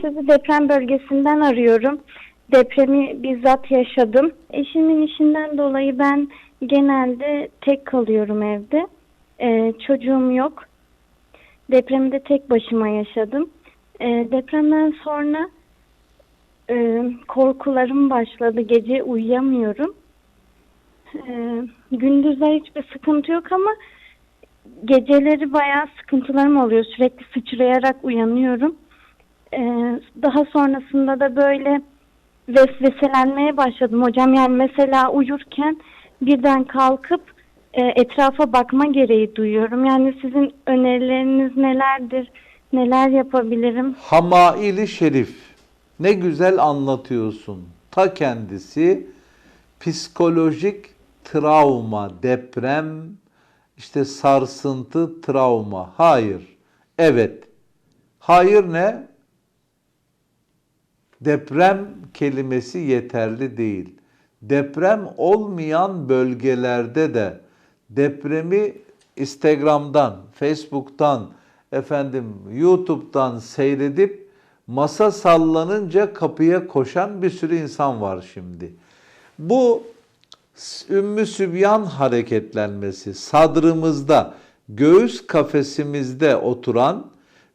Sizi deprem bölgesinden arıyorum. Depremi bizzat yaşadım. Eşimin işinden dolayı ben genelde tek kalıyorum evde. Ee, çocuğum yok. Depremi de tek başıma yaşadım. Ee, depremden sonra e, korkularım başladı. Gece uyuyamıyorum. Ee, gündüzler hiçbir sıkıntı yok ama geceleri bayağı sıkıntılarım oluyor. Sürekli sıçrayarak uyanıyorum. Ee, daha sonrasında da böyle vesveselenmeye başladım hocam. Yani mesela uyurken birden kalkıp e, etrafa bakma gereği duyuyorum. Yani sizin önerileriniz nelerdir? Neler yapabilirim? Hamaili Şerif. Ne güzel anlatıyorsun. Ta kendisi psikolojik travma, deprem, işte sarsıntı, travma. Hayır. Evet. Hayır ne? Deprem kelimesi yeterli değil. Deprem olmayan bölgelerde de depremi Instagram'dan, Facebook'tan, efendim YouTube'dan seyredip masa sallanınca kapıya koşan bir sürü insan var şimdi. Bu Ümmü Sübyan hareketlenmesi sadrımızda, göğüs kafesimizde oturan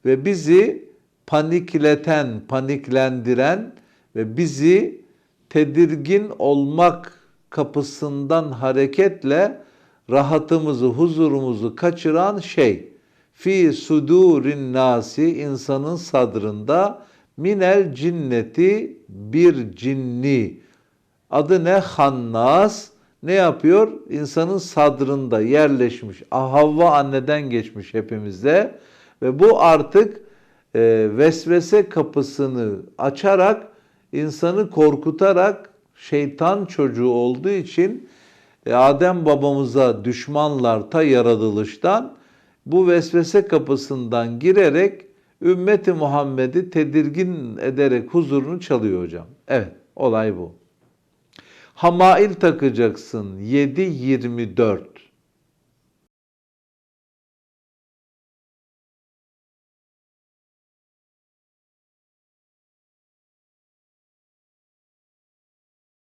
ve bizi panikleten, paniklendiren ve bizi tedirgin olmak kapısından hareketle rahatımızı, huzurumuzu kaçıran şey. Fi sudurin nasi insanın sadrında minel cinneti bir cinni. Adı ne? Hannas. Ne yapıyor? İnsanın sadrında yerleşmiş. Ah, Havva anneden geçmiş hepimizde ve bu artık e, vesvese kapısını açarak insanı korkutarak şeytan çocuğu olduğu için e, Adem babamıza düşmanlar ta yaratılıştan bu vesvese kapısından girerek ümmeti Muhammed'i tedirgin ederek huzurunu çalıyor hocam. Evet, olay bu. Hamail takacaksın 7-24.